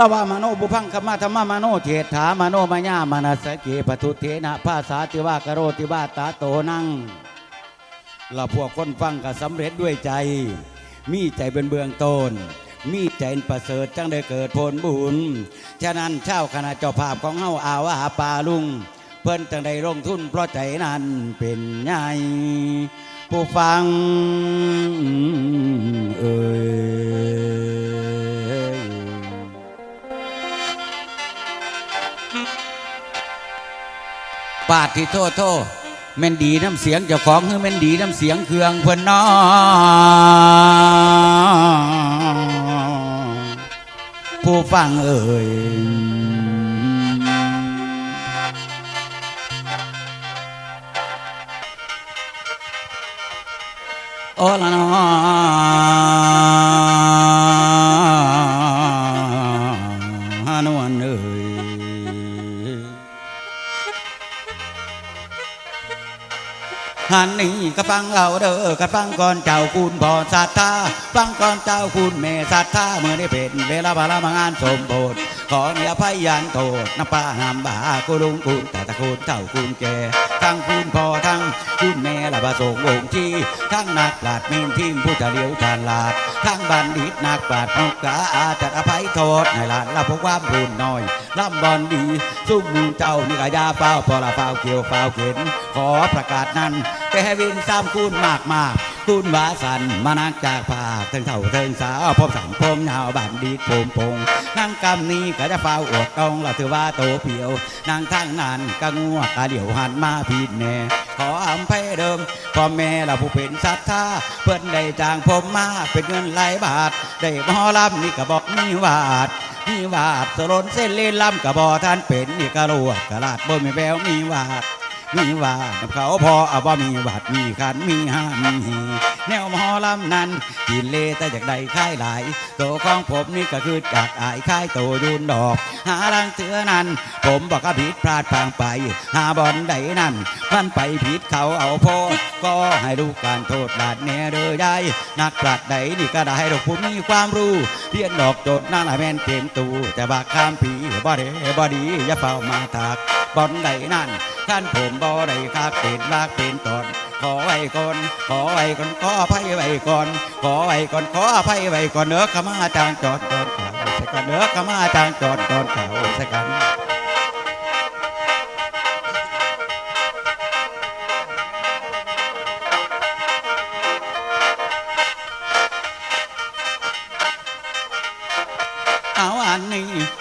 ละวามโนบุพังคมาธรรมมโนเจตถามโนมญามานัสเกปทุเทนะภาษาติวากโรติวาตาโตนั่งละพวกคนฟังก็สำเร็จด้วยใจ มีใจเป็นเบื้องต้นมีใจเป็นประเสริฐจังได้เกิดผลบุญ ฉะนั้นเช่าคณะเจ้าภาพของเฮาอาวาปาลุง เพิ่นจังได้ลงทุนเพราะใจนั้นเป็นใหญ่ผู้ฟังเอ่ย ปาดที่โทษโทษแม่นดีน้ำเสียงเจ้าของคือแม่นดีน้ำเสียงเครื่องเพื่อนน้อผู้ฟังเอ่ยโอ้ละนอ หันนี่ก็ฟังเอาเด้อก็ฟังก่อนเจ้าคุณพ่อศรัทธาฟังก่อนเจ้าคุณแม่ศรัทธาเมื่อได้เป็นเวลาบาลามางานสมบูรณ์ ขอเนี่ยพยันโทษน้ำป้าหามบากุลุงคุณแต่ตะคุณเจ้าคุณแก่ทั้งคุณพ่อทั้งคุณแม่ละบาสงวงชีทั้งนักปราชญ์มีนทีมผู้จะเลี้ยวฉลาดทั้งบัณฑิตนักปราชญ์นกกาอาจัดอภัยโทษในลานละพวกความรุนน้อยลำบอนดีซุ่มเจ้านี่กายาเฝ้าพอละเฝ้าเกี่ยวเฝ้าเข็น ขอประกาศนั้นแกวินซ้ำคุณมากมาก คุณวาสันมานักจากภาคถึงเท่าเทิงสาวพบสังพมยาวบันดีโพมพงนั่งกำนี้ก็จะเฝ้าอดกองเราถือว่าโตเปียวนั่งทางนั้นก็งัวกาเดี่ยวหันมาผิดแน่ขออภัยเดิมพ่อแม่เราผู้เป็นศรัทธาเพิ่นได้จ้างผมมาเป็นเงินหลายบาท ได้หมอลำนี่ก็บอกมีวาดมีวาดสรนเส้นเล่นลำกะบอท่านเป็นนี่กะรวดกะลาดบ่มีแววมีวาด มีวาดเขาพอเอาบ่มีวาดมีขันมีห้ามีหีแนวหมอลำนั้นกินเลแต่จากใดค่ายหลายโตของผมนี่ก็คือจากอายค่ายโตยุนดอก หาลังเถือนั้น ผมบอกก็ผิดพลาดพางไป หาบอลใดนั้นมันไปผิดเขาเอาโพดก็ให้รู้การโทษบาดแน่เด้อได้นักปราชญ์ใดนี่ก็ได้ดอกผมมีความรู้เรียนดอกโจทย์นั่นแหละแม่นเต็มตูแต่บากข้ามผี บ่เดบ่ดีอย่าเฝ้ามาตากบอลใดนั่นท่านผมบ่ได้คักเป็นลากเป็นตอนขอไว้ก่อน ขอไว้ก่อน ขออภัยไว้ก่อน ขอไว้ก่อน ขออภัยไว้ก่อนเนื้อขมาจางจอดก่อนเขาใส่กันเนื้อขมาจางจอดก่อนเขาใส่กัน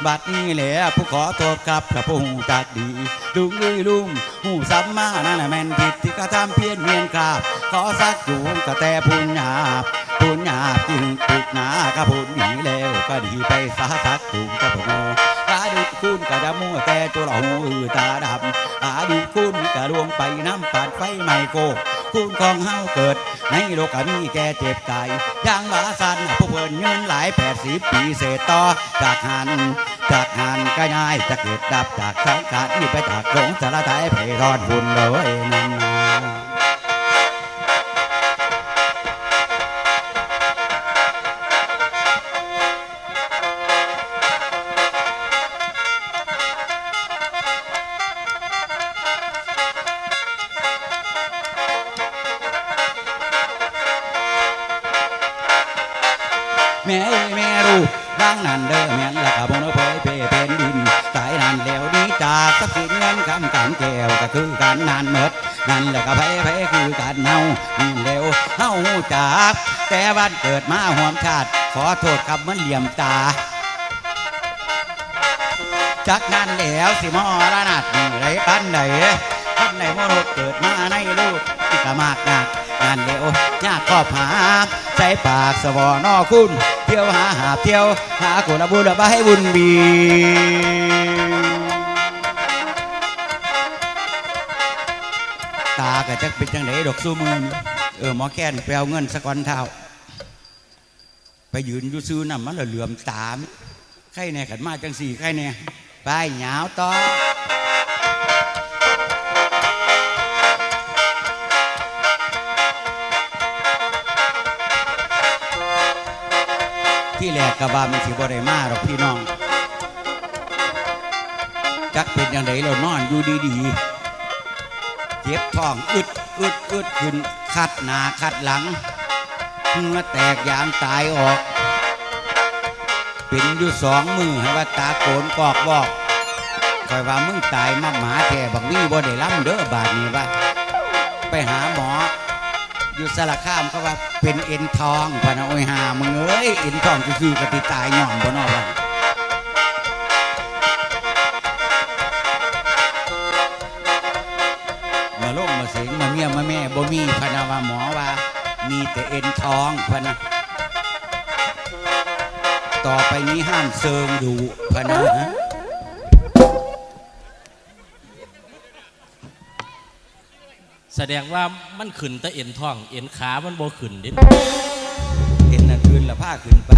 บัดนี้แหละผู้ขอโทษครับกับผู้หูจักดีลุงเอ้ยลุงหูซ้ำมานั่นน่ะแม่นผิดที่กระทำเพี้ยนเมียนกราบ ขอสักอยู่กะแต่พูนหยาบพูนหยาบจึงปลุกหนากะพูนหนีแล้วก็ดีไปสาสักจูงจะพโมตาดุคุณกระจะมัวแต่ตัวเราหูตาดำตาดุคุณกระลวงไปน้ำปาดไฟไม่โกกคุณของเฮาเกิด ในโลกมีแก่เจ็บกายอย่างว่าสันผู้เพิ่นยืนหลายแปดสิบปีเศษต่อจากหันจากหันก็ย้ายจะเกิดดับจากสังขารนี่ไปจากหลงสารไทยไปรอดบุญเลยนั่น แม่เอ้ยแม่รู้ร่างนั้นเด้อแม่นละกะบนเผยเพเป็นดินสายนั้นแล้วนี้จากทรัพย์สินเงินคำกันแก้วก็คือการนานเมดนั่นและก็ไผไผคือการเฮานี่เร็วเฮาหูจากแต่วันเกิดมาห่วมชาติ ขอโทษครับมันเหลี่ยมตาจากนั้นแล้วสิมอระนาดนี่ไรปันไหนคนในมนุษย์เกิดมาในลูกที่กะมากนักงานเดียวยากครอบหาใจปากสวอนอคุณ เที่ยวหาหาเที่ยวหากุลบุญบาให้บุญบีตาก็จะเป็นจังไดดอกสู้มือเออหมอแค้นไปเอาเงินสะกอนเท้าไปยืนยู่ซื้อน่ะมันละเหลื่อมตามใครแน่ขันมาจังสี่ใครแน่ไปหยาวต่อ ที่แรกกะบามันสิบ่ได้มาหรอกพี่น้อง จักเป็นอย่างไรเรานอนอยู่ดีๆ เจ็บท้องอึดอึดอึดขึ้นคัดหนาคัดหลังเมื่อแตกยางตายออก เป็นอยู่สองมือให้ว่าตาโกนกอกบอกคอยว่ามึงตายมาหมาแท่บักวี่บ่ได้ล่ำเด้อบาดนี้ว่า ไปหาหมอ อยู่สระข้ามเขาว่าเป็นเอ็นทองพนะโอ้ยหามึงเอ้ยเอ็นทองคือๆกติตายหย่องบนอวันมาโลกมาเสียงมาเมียมาแม่บ่มีพนะว่าหมอว่า มีแต่เอ็นทองพนะต่อไปนี้ห้ามเซิงดูพนะ แสดงว่ามันขึ้นแต่เอ็นท่อง เอ็นขามันโบขึ้นเด็ด เอ็นน่ะคืนละผ้าคืนไป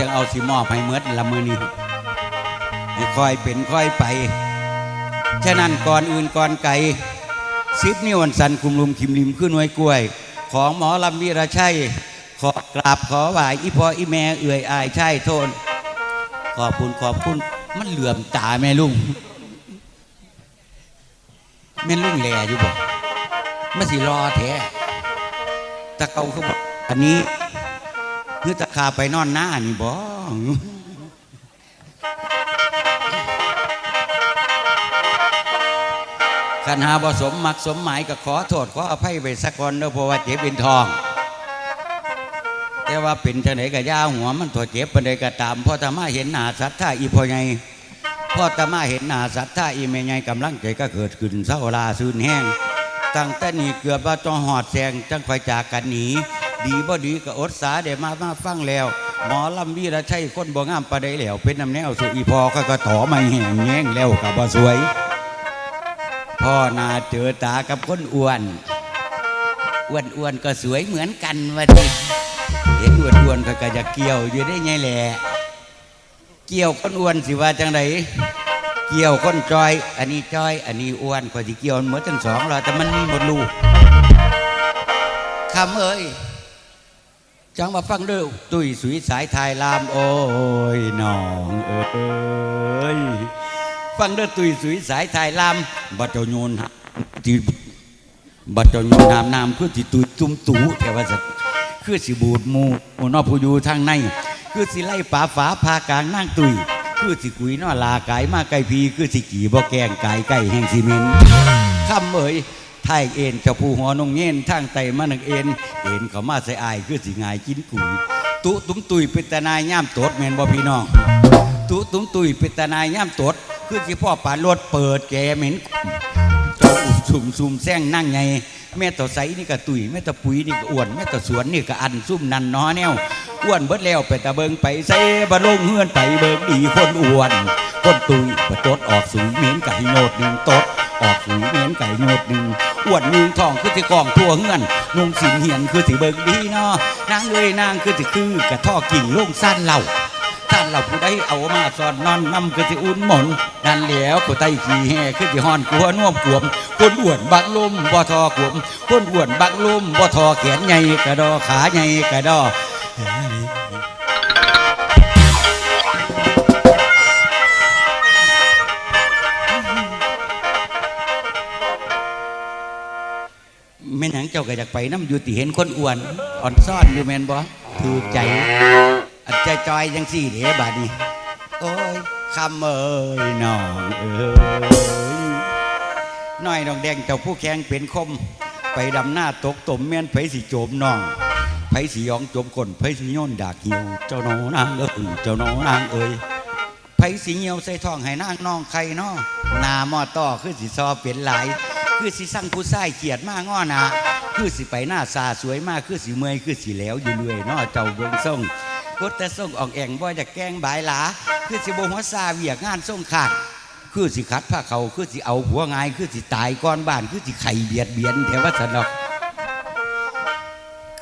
จะเอาสิมอบให้เมดละมือนี้ให้ค่อยเป็นค่อยไป ฉะนั้นก่อนอื่นก่อนไก่สิบนิ้วันสันคุมลุมคิมริมขึ้นหน่วยกล้วย ของหมอลำวีระชัยขอกราบขอไหวอีพ่ออีแม่เอื่อยอายใช่โทน ขอบคุณขอบคุณมันเหลื่อมตาแม่ลุงแม่ลุงแหล่อยู่บ่ไม่สิรอแท้ตะเกาเขาบอกอันนี้ คือตะคาไปนอนหน้านี่บ่คันหาบ่สมมักสมหมายก็ขอโทษขออภัยไปสักคนเด้อเพราะว่าเจ็บเป็นทอง แต่ว่าเป็นจังไหนก็ย่าหัวมันถอดเจ็บปานใดก็ตามพ่อตามาเห็นหน้าสัตว์ท่าอีพ่อใหญ่พ่อตามาเห็นหน้าสัตว์ท่าอีแม่ใหญ่กำลังใจก็เกิดขึ้นเศร้าลาซื่นแห้งตั้งแต่นี้เกือบว่าต้อหอดแสงจังคอยจากกันหนี ดีบ่ดีก็อดสาเดี๋ยวมามาฟังแล้ว หมอลำวีระชัยคนบ่งามปานใดแล้ว เป็นน้ำแนวสุอีพอก็ก็ถอไม่แห้งแย้งแล้วก็บ่สวย พ่อนาเจอตากับคนอ้วน อ้วนอ้วนก็สวยเหมือนกันวะดิเห็นอ้วนอ้วนก็ก็จะเกี่ยวอยู่ได้ไงแหละเกี่ยวคนอ้วนสิว่าจังไดเกี่ยวคนจอย อันนี้จอย อันนี้อ้วนก็สิเกี่ยวเหมือนทั้งสองเราแต่มันมีหมดลูกคำเอ้ย จังมาฟังเด้อตุ้ยสุยสายทายลามโอ้ยน้องเอ้ยฟังเด้อตุยสุยสายทายลามบัดเจ้าโยนหาที่บัดเจ้าโยนหามน้ำคือสิตุยตุ้มตูแต่ว่าสัตว์คือสิบูดหมูโอนอผู้อยู่ทางใน คือสิไล่ป่าฝาพากลางนั่งตุยคือสิกุยนอลาไก่มาไก่พีคือสิกี่บ่แกงไก่ไก่แห่งซีเมนต์คำเอ่ย ไทยเอ็นเจ้าผู้หัวนงเงินทางไตมานักเอ็นเอ็นเขามาใส่อายคือสิงายกินกุยตุตุ้มตุยเป็นตานายย่ามตดแมนบ่พี่น้องตุตุ้มตุยเป็นตานายย่ำตดคือสิพ่อป่ารถเปิดแกเหม็นจออุ่มซุ่มซุ่มแซงนั่งไงแม่ต่อใสนี่ก็ตุยแม่ต่อปุ๋ยนี่ก็อ้วนแม่ต่อสวนนี่ก็อันซุ่มนันน้อแนวอ้วนเบิดแล้วไปตะเบิงไปเซบะลงเฮือนไปเบิงดีคนอ้วนคนตุยปะตดออกสูงเหม็นไก่โนดหนึ่งตด ออกสูเหม็นไก่โนดหนึ่งอ้วนหนึ่งทองคือสิกองทั่วเฮือนนุ่งสินเหียนคือสิเบิงดีเนาะนางเอ้ยนางคือสิคือกระท่อกิ่งลงสั้นเหล่าท่านเราผู้ใดเอามาสอนนอนนำคือสิอุ่นหมนนั่นแล้วก็ไตขี้แห่คือสิฮอนกลัวน่วมกวมคนอ้วนบักลมบ่ทอกวมคนอ้วนบักลมบ่ทอแขนใหญ่กระดอขาใหญ่กระดอ อยากไปน้ำอยู่ติเห็นคนอ้วนอ่อนซ่อนอยู่แมนบ่ถูกใจอันใจจอยยังสี่เดะบาดนี้โอ้ยคำเอ้ยน้องเอ้ยน้อยน้องแดงเจ้าผู้แข่งเป็นคม ไปดำหน้าตกตมเมียนไผสิโจมน้องไผสิยองโจมคนไผสิโยนดากเหี่ยวเจ้าน้องนางเอ้ยเจ้าน้องนางเอ้ยไผสิเหี่ยวใส่ท้องให้นางน้องใครน้อหนาหม้อต่อคือสิซอเป็นหลาย คือสิสั่งผู้ชายเกียดมากง้อนาคือสิไปหน้าซาสวยมากคือสิเมยคือสิแหล้วอยู่เรื่อยเน้อเจ้าเบิ่งส่งกดแต่ส่งออกแองบ่จะแกล้งบายหลาคือสิบ่หัวซาเวียกงานส่งขาดคือสิคัดผ้าเขาคือสิเอาหัวงายคือสิตายก่อนบ้านคือสิไข่เบียดเบียนแถวว่าสนอก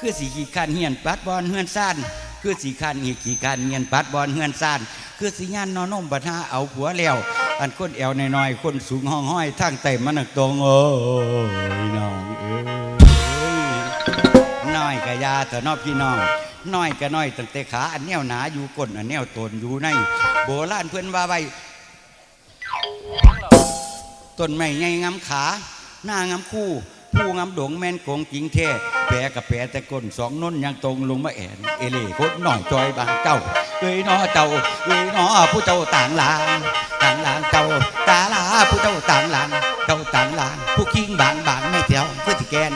คือสิขี่ขันเฮียนปัดบอลเฮือนซ่านคือสิขันหีขี่ขันเฮียนปัดบอลเฮือนซ่านคือสิย่านนอนนมบัดหาเอาผัวแล้ว อันคนแอวน้อยๆคนสูงห้องห้อยทางไต่มันนักตรงโอ้ยน้องเอ้ยน้อยกะยาแต่นอพี่น้องน้อยกะน้อยตั้งแต่ขาอันแนวหนาอยู่ก้นอันแนวตนอยู่ใน โบราณเพื่อนว่าไว้ต้นไม้ใหญ่งาขา หน้างาคู่ ผู้งาดงแม่นโกงจริงแท้แปรกับแปรแต่ก้นสองน้นยังตรงลงมาแอนเอเล่โคตรหน่อยจอยบางเจ้าเอ้ยน้อเจ้าเอ้ยน้อผู้เจ้าต่างลางต่างลางเจ้าตาลาผู้เจ้าต่างลางเจ้าต่างลางผู้คิงบางบางไม่เที่ยวคือสิแกน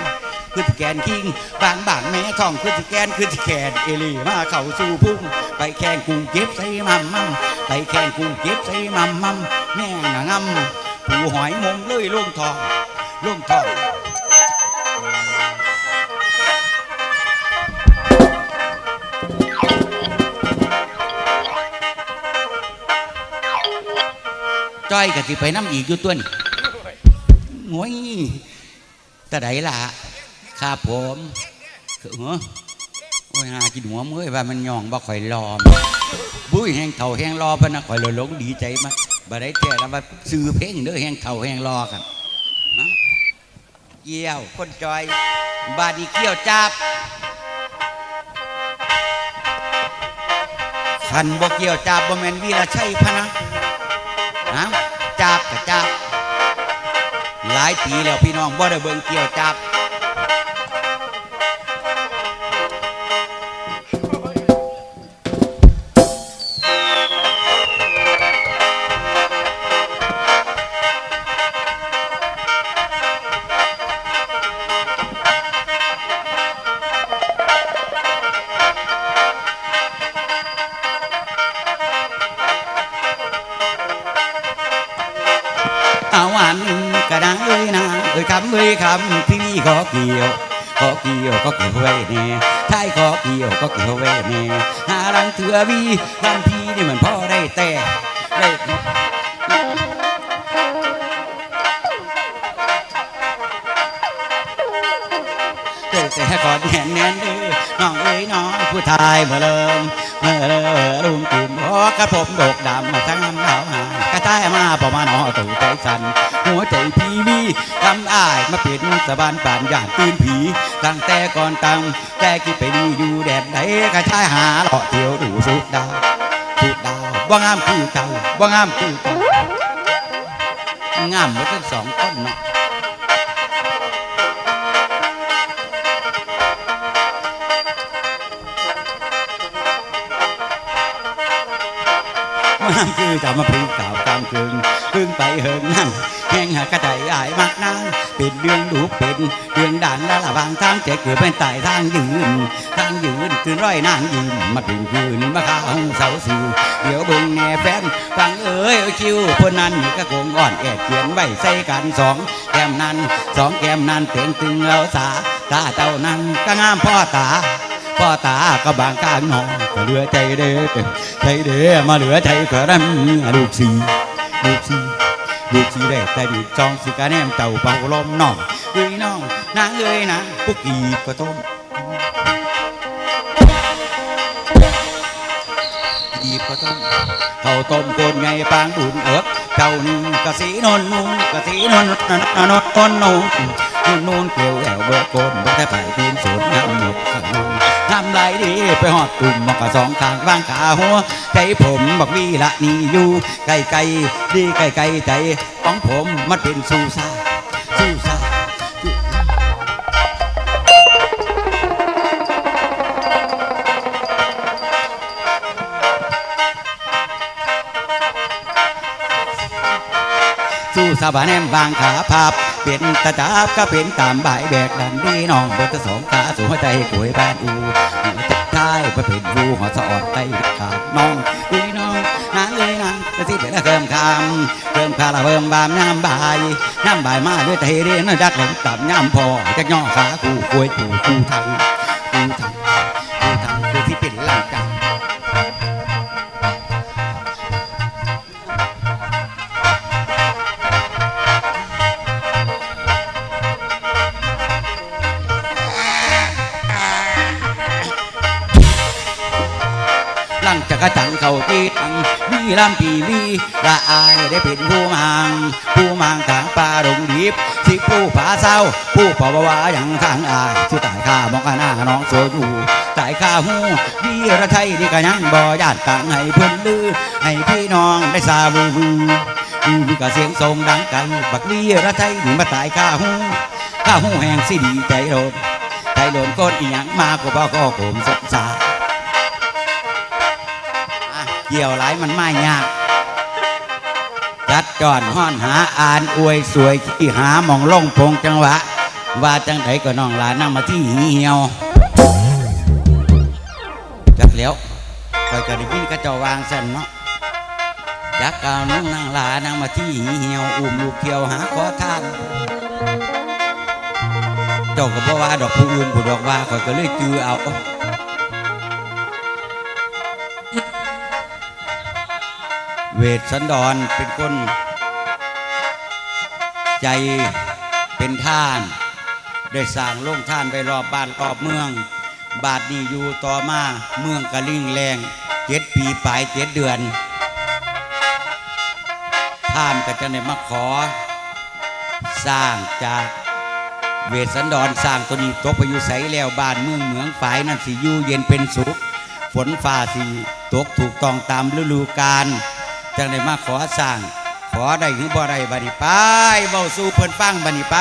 คือสิแกนคิงบางบางแม่ท้องคือสิแกนคือสิแกนเอลี่มาเข้าสู่พุ่งไปแข่งกุ้งเก็บใส่มัมมัมไปแข่งกุ้งเก็บใส่มัมมัมแม่งงำผู้หอยมงเลยล่วงทองล่วงทอง จ้อยก็สิไปน้ำอีกอยู่ตัวนี่โอ้ยต่ใดล่ะครับผมคือเหรอโอ้ยหากินหัวมือว่ามันย่องบ่ข่อยรอมบุ้ยแห้งเท่าแห้งรอพะนะข่อยเลยหลงดีใจมาบ่ได้แท้แล้วว่าซื้อเพลงเด้อแห้งเท่าแห้งรอครับเกี่ยวคนจอย บาดีเกี่ยวจับขันบ่เกี่ยวจับบ่แมนวีละชัยพะนะ หลายปีแล้วพี่น้องบ่ได้เบิ่งเกี่ยวจับ ก็เกี่ยวไว้แน่หาลังเถือวีลำพีนี่มันพ่อได้แต่ได้แต่กอดแน่นแน่นเด้อน้องเอ้ยน้องผู้ชายเมื่อเริ่มเมื่อเริ่มลุงกลุ่มพอกระผมโดกดำมาทั้ง น้ำเหลายมาประมาณนอตู่ใจสั่นหัวใจพี่มีกำอายมาเป็นสะบานป่านย่านตื่นผี ตั้งแต่ก่อนตั้งแต่กี่ไปดีอยู่แดดไหนกระชายหาเลาะเที่ยวดูสุดดาวสุดดาวว่างามคือเก่าว่างามคือเก่างามหมดทั้งสองคนเนาะ มันคือจะมาพึงกล่าวกลางคืนพึ่งไปเหิงนั่นแห่งหากระไดอายมากนานเป็นเรื่องดูเป็นเรื่องด่านและระหว่างทางเจ๊เกิดเป็นไต่ทางยืน ทางยืนคือร้อยนางยืนมาถึงคืนมาข้างเสาสิวเดี๋ยวเบิ่งแน่แฟนฟังเอ้ยคิวคนนั้นนี่ก็คงอ่อนแอดเขียนไว้ใส่กันสองแก้มนั้นสองแก้มนั้นเต่งตึงเราสาตาเจ้านั้นก็งามพ่อตา พ่อตาก็บางกลางนองก็เหลือใจเด้อใจเด้อมาเหลือใจก็รันลูกสีลูกสีลูกสีได้แต่ดีจองสิกาแนมเต่าเป่าลมน้องเอ้ยน้องนางเอ้ยนะปุกกีก็ต้มกีก็ต้มเขาต้มคนไงปางดุนเอิกเจ้านี่กะสีนนนุ่นกะสีนนนนนนนนนุ่นนุ่นเกลียวแอวเบิกโกนเบิกแต่ไปตีนำไรดีไปหอดตุ่มบอกสองข้างบ้างขาหัวใจผมบอกวีละนี่อยู่ไกลไกลดีไกลไกลใจของผมมันเป็นซูซาซูซาสู้สาบานแนมบางขาพับ เป็นตาจับก็เป็นตามบ่ายแบกดันดีน้องบนตะสองขาสู่หัวใจกวยบ้านอูหัวใจท้ายประเป็นรูหัวสะอ่อนใจขาดน้องอุยน้องนางเอ้ยนางจะสิเป็นเพิ่มคำเพิ่มคาละเพิ่มบามน้ำบายน้ำบายมาด้วยใจเรียนจักเหล่งตามน้ำพอจักย่อขาคู่กวยคู่คู่ทาง ลำปีวีละอายได้เป็นผู้มัง ผู้มังทางป่าดงดิบสิผู้ผาเศร้า ผู้ปอบวาอย่างข้างอายสุดตายข้ามองกันหน้าน้องโซอยู่ตายข้าหูวีระไทยนี่ก็ยังบ่ญาติตังให้เพื่อนลือ ให้พี่น้องได้สาวูวูวีก็เสียงทรงดังไกลบักวีระไทยนี่มาตายข้าหูข้าหูแห่งสิดีใจโดนใจโดนก้นอีหยังมากกว่าบ่ก็ผมสงสาร เกี่ยวหลายมันไม่ยากจัดจอนห้อนหาอ่านอวยสวยที่หาหมองล่องพงจังหวะ ว่าจังไดก็น้องหลานนั่งมาที่เหี่ยวจักแล้วคอยก็ได้ยินกระจาวางสันเนาะจักกาวน้องนางหลานั่งมาที่เหี่ยวอุ้มลูกเที่ยวหาขอทานเจ้าก็บอกว่าดอกผู้อื่นผู้ดอกว่าคอยก็เลยจือเอา เวทสันดอนเป็นคน ใจเป็นท่าน ได้สร้างโล่งท่านไปรอบบ้านรอบเมือง บาทนี้อยู่ต่อมาเมืองกะลิ่งแรงเจ็ดปีปลายเจ็ดเดือน ท่านก็จะในมาขอ สร้างจากเวสันดอนสร้างตัวนี้ตกไปอยู่ใสแล้วบ้านเมืองเหมืองฝายนั่นสิอยู่เย็นเป็นสุข ฝนฟ้าสิตกถูกต้องตามฤดูกาล จังได้มาขอสร้าง ขอได้หรือบ่ได้บัดนี้ไปเบาสู่เพิ่นฟังบัดนี้ไป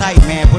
tight, man.